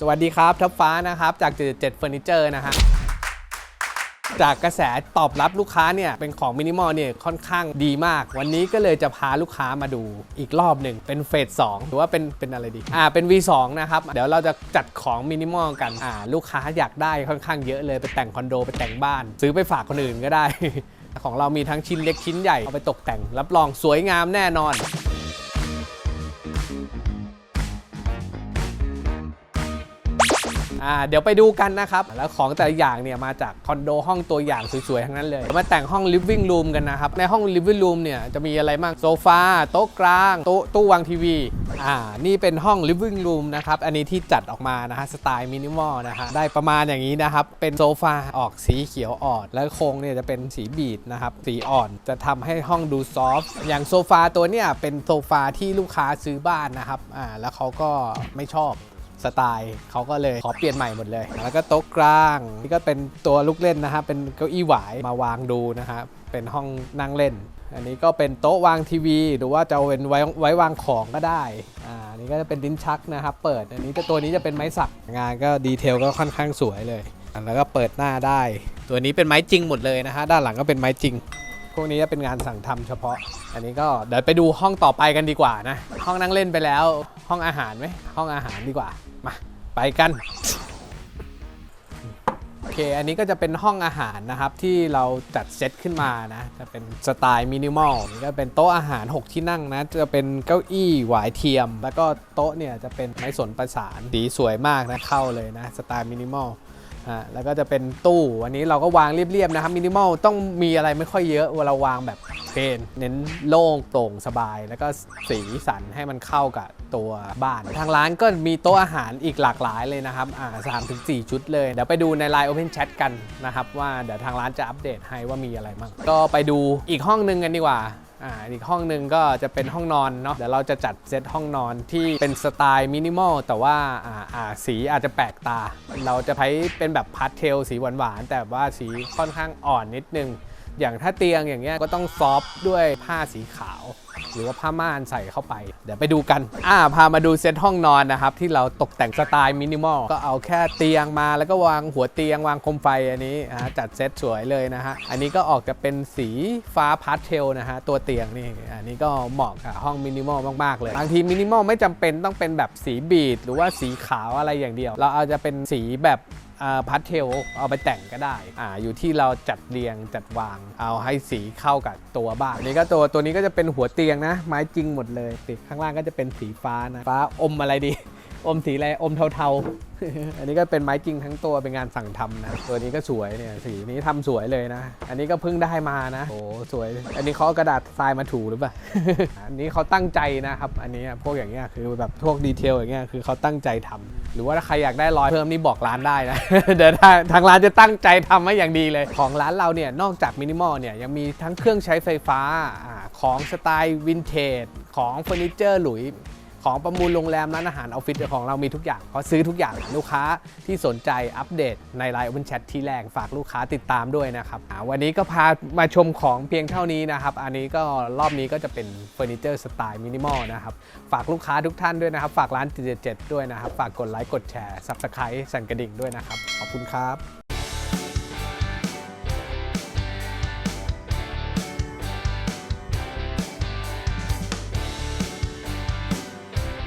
สวัสดีครับทับฟ้านะครับ จาก7 7เฟอร์นิเจอร์นะฮะจากกระแสตอบรับลูกค้าเนี่ย เป็นของมินิมอลเนี่ย ค่อนข้างดีมาก วันนี้ก็เลยจะพาลูกค้ามาดูอีกรอบหนึ่งเป็นเฟส2หรือว่าเป็นเป็นอะไรดี อ่า เป็น V2 นะครับ เดี๋ยวเราจะจัดของมินิมอลกัน อ่า ลูกค้าอยากได้ค่อนข้างเยอะเลย ไปแต่งคอนโด ไปแต่งบ้าน ซื้อไปฝากคนอื่นก็ได้ ของเรามีทั้งชิ้นเล็กชิ้นใหญ่ เอาไปตกแต่ง รับรองสวยงามแน่นอน อ่าเดี๋ยวไปดูกันนะครับ แล้วของแต่ละอย่างเนี่ยมาจากคอนโดห้องตัวอย่างสวยๆ ทั้งนั้นเลย มาแต่งห้อง living room กันนะครับ ในห้อง living room เนี่ยจะมีอะไรบ้างโซฟาโต๊ะกลาง โต๊ะตู้วางทีวี อ่า นี่เป็นห้อง living room นะครับ อันนี้ที่จัดออกมานะฮะสไตล์มินิมอลนะฮะได้ประมาณอย่างนี้นะครับ เป็นโซฟาออกสีเขียวอ่อน แล้วโครงเนี่ยจะเป็นสีบีดนะครับสีอ่อนจะทำให้ห้องดูซอฟต์อย่างโซฟาตัวเนี่ยเป็นโซฟาที่ลูกค้าซื้อบ้านนะครับอ่าแล้วเขาก็ไม่ชอบ สไตล์ เขาก็เลยขอเปลี่ยนใหม่หมดเลย แล้วก็โต๊ะกลาง นี่ก็เป็นตัวลูกเล่นนะฮะ เป็นเก้าอี้หวายมาวางดูนะฮะ เป็นห้องนั่งเล่น อันนี้ก็เป็นโต๊ะวางทีวี หรือว่าจะเอาเป็นไว้ไว้วางของก็ได้ อ่า นี่ก็จะเป็นดิ้นชักนะครับ เปิด อันนี้ก็ตัวนี้จะเป็นไม้สัก งานก็ดีเทลก็ค่อนข้างสวยเลย แล้วก็เปิดหน้าได้ ตัวนี้เป็นไม้จริงหมดเลยนะฮะ ด้านหลังก็เป็นไม้จริงพวกนี้จะเป็นงานสั่งทำเฉพาะ อันนี้ก็เดี๋ยวไปดูห้องต่อไปกันดีกว่านะ ห้องนั่งเล่นไปแล้ว ห้องอาหารไหมห้องอาหารดีกว่า มา ไปกัน โอเค อันนี้ก็จะเป็นห้องอาหารนะครับ ที่เราจัดเซตขึ้นมานะ จะเป็นสไตล์มินิมอลนี่ก็เป็นโต๊ะอาหาร 6 ที่นั่งนะ จะเป็นเก้าอี้หวายเทียม แล้วก็โต๊ะเนี่ยจะเป็นไม้สนประสานสีสวยมากนะ เข้าเลยนะ สไตล์มินิมอลอ่าแล้วก็จะเป็นตู้ วันนี้เราก็วางเรียบๆนะครับมินิมอลต้องมีอะไรไม่ค่อยเยอะเวลาวางแบบ เพนเน้นโล่งโปร่งสบาย แล้วก็สีสันให้มันเข้ากับตัวบ้าน ทางร้านก็มีโต๊ะอาหารอีกหลากหลายเลยนะครับอ่าสามถึงสี่ชุดเลย เดี๋ยวไปดูใน Line Open Chat กันนะครับว่าเดี๋ยวทางร้านจะอัปเดตให้ว่ามีอะไรบ้างก็ไปดูอีกห้องหนึงกันดีกว่าอ่าอีกห้องหนึ่งก็จะเป็นห้องนอนเนาะเดี๋ยวเราจะจัดเซตห้องนอนที่เป็นสไตล์มินิมอลแต่ว่าอ่าอ่าสีอาจจะแปลกตา เราจะใช้เป็นแบบพาสเทลสีหวานๆแต่ว่าสีค่อนข้างอ่อนนิดนึง อย่างถ้าเตียงอย่างเงี้ยก็ต้องซอฟด้วยผ้าสีขาว หรือว่าผ้าม่านใส่เข้าไป เดี๋ยวไปดูกัน อ่า พามาดูเซตห้องนอนนะครับ ที่เราตกแต่งสไตล์มินิมอล ก็เอาแค่เตียงมาแล้วก็วางหัวเตียงวางโคมไฟอันนี้อ่าจัดเซตสวยเลยนะฮะ อันนี้ก็ออกจะเป็นสีฟ้าพาสเทลนะฮะ ตัวเตียงนี่ อันนี้ก็เหมาะกับห้องมินิมอลมากๆเลย บางทีมินิมอลไม่จำเป็นต้องเป็นแบบสีบีดหรือว่าสีขาวอะไรอย่างเดียว เราเอาจจะเป็นสีแบบพัดเทลเอาไปแต่งก็ได้อ่าอยู่ที่เราจัดเรียงจัดวางเอาให้สีเข้ากับตัวบ้านนี่ก็ตัวตัวนี้ก็จะเป็นหัวเตียงนะ ไม้จริงหมดเลยติดข้างล่างก็จะเป็นสีฟ้านะฟ้าอมอะไรดี อมสีอะไรอมเทาๆ อันนี้ก็เป็นไม้จริงทั้งตัวเป็นงานสั่งทำนะตัวนี้ก็สวยเนี่ยสีนี้ทำสวยเลยนะ อันนี้ก็เพิ่งได้มานะโอ้สวย อันนี้เขาเอากระดาษทรายมาถูหรือเปล่าอันนี้เขาตั้งใจนะครับ อันนี้พวกอย่างเงี้ยคือแบบพวกดีเทลอย่างเงี้ยคือเขาตั้งใจทำ หรือว่าถ้าใครอยากได้รอยเพิ่มนี่บอกร้านได้นะ เดี๋ยวทางร้านจะตั้งใจทำให้อย่างดีเลย ของร้านเราเนี่ยนอกจากมินิมอลเนี่ยยังมีทั้งเครื่องใช้ไฟฟ้าอาของสไตล์วินเทจของเฟอร์นิเจอร์หลุย ของประมูลโรงแรมร้านอาหารออฟฟิศของเรามีทุกอย่างเพราะซื้อทุกอย่างลูกค้าที่สนใจอัปเดตใน Line Open Chat ที่แรกฝากลูกค้าติดตามด้วยนะครับวันนี้ก็พามาชมของเพียงเท่านี้นะครับ อันนี้ก็รอบนี้ก็จะเป็นเฟอร์นิเจอร์สไตล์มินิมอลนะครับฝากลูกค้าทุกท่านด้วยนะครับ ฝากร้าน77ด้วยนะครับ ฝากกดไลค์กดแชร์ Subscribe สั่นกระดิ่งด้วยนะครับ ขอบคุณครับ